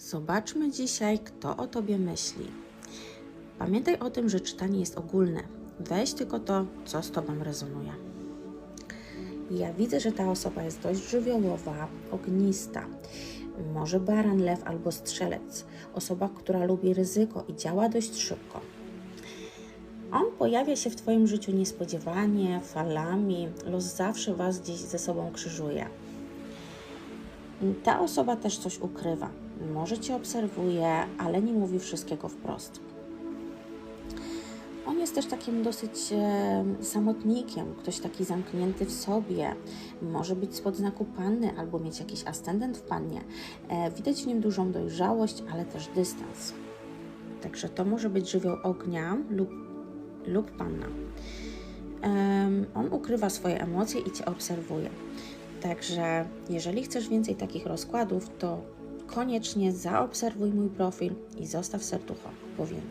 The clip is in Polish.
Zobaczmy dzisiaj, kto o tobie myśli. Pamiętaj o tym, że czytanie jest ogólne. Weź tylko to, co z tobą rezonuje. Ja widzę, że ta osoba jest dość żywiołowa, ognista. Może baran, lew albo strzelec. Osoba, która lubi ryzyko i działa dość szybko. On pojawia się w Twoim życiu niespodziewanie, falami. Los zawsze Was gdzieś ze sobą krzyżuje. Ta osoba też coś ukrywa. Może Cię obserwuje, ale nie mówi wszystkiego wprost. On jest też takim dosyć e, samotnikiem, ktoś taki zamknięty w sobie. Może być spod znaku panny albo mieć jakiś ascendent w pannie. E, widać w nim dużą dojrzałość, ale też dystans. Także to może być żywioł ognia lub, lub panna. On ukrywa swoje emocje i Cię obserwuje. Także jeżeli chcesz więcej takich rozkładów, to koniecznie zaobserwuj mój profil i zostaw serducho po więcej.